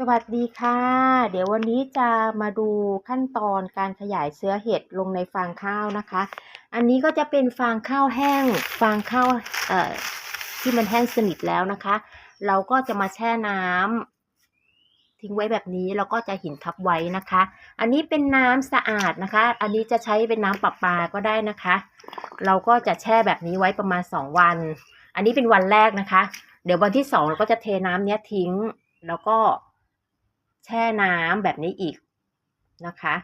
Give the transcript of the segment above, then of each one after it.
สวัสดีค่ะ เดี๋ยววันนี้จะมาดูขั้นตอนการขยายเชื้อเห็ดลงในฟางข้าวนะคะ อันนี้ก็จะเป็นฟางข้าวแห้ง ฟางข้าวเอ่อที่มันแห้งสนิทแล้วนะคะ เราก็จะมาแช่น้ำทิ้งไว้แบบนี้แล้วก็จะหินทับไว้นะคะ อันนี้เป็นน้ำสะอาดนะคะ อันนี้จะใช้เป็นน้ำประปาก็ได้นะคะ เราก็จะแช่แบบนี้ไว้ประมาณสองวัน อันนี้เป็นวันแรกนะคะ เดี๋ยววันที่สองเราก็จะเทน้ำเนี้ยทิ้งแล้วก็ แช่น้ำแบบนี้อีกนะคะ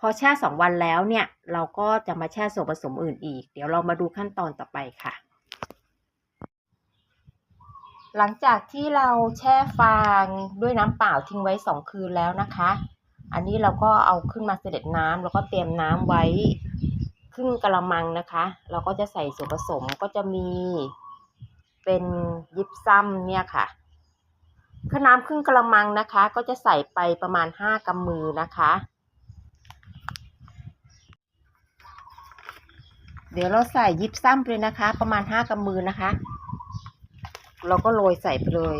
พอแช่สองวันแล้วเนี่ย เราก็จะมาแช่ส่วนผสมอื่นอีก เดี๋ยวเรามาดูขั้นตอนต่อไปค่ะ หลังจากที่เราแช่ฟางด้วยน้ำเปล่าทิ้งไว้สองคืนแล้วนะคะ อันนี้เราก็เอาขึ้นมาเสด็จน้ำแล้วก็เตรียมน้ำไว้ครึ่งกะละมังนะคะ เราก็จะใส่ส่วนผสมก็จะมีเป็นยิปซัมเนี่ยค่ะ คือน้ำครึ่งกระมังนะคะ ก็จะใส่ไปประมาณห้ากำมือนะคะ เดี๋ยวเราใส่ยิบซ้ำไปเลยนะคะ ประมาณห้ากำมือนะคะ เราก็โรยใส่ไปเลย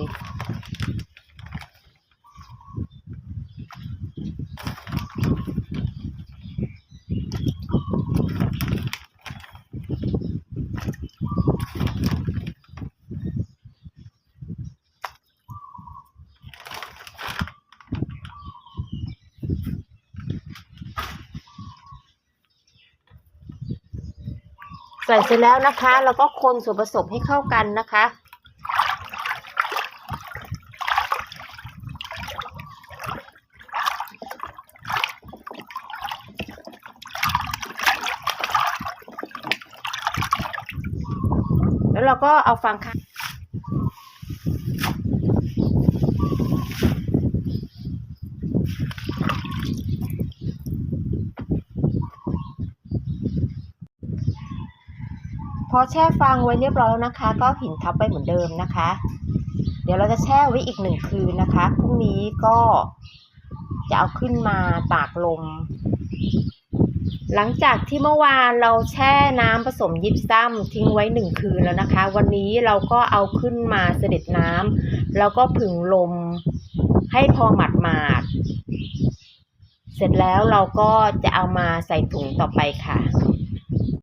ใส่เสร็จแล้วนะคะแล้วก็คนส่วนผสมให้เข้ากันนะคะ แล้วเราก็เอาฟางค่ะ พอแช่ฟางไว้เรียบร้อยแล้วนะคะ ก็หินทับไปเหมือนเดิมนะคะ เดี๋ยวเราจะแช่ไว้อีกหนึ่งคืนนะคะพรุ่งนี้ก็จะเอาขึ้นมาตากลม หลังจากที่เมื่อวานเราแช่น้ำผสมยิปซัมทิ้งไว้หนึ่งคืนแล้วนะคะ วันนี้เราก็เอาขึ้นมาเสด็จน้ำแล้วก็ผึ่งลมให้พอหมาดหมาดเสร็จแล้วเราก็จะเอามาใส่ถุงต่อไปค่ะ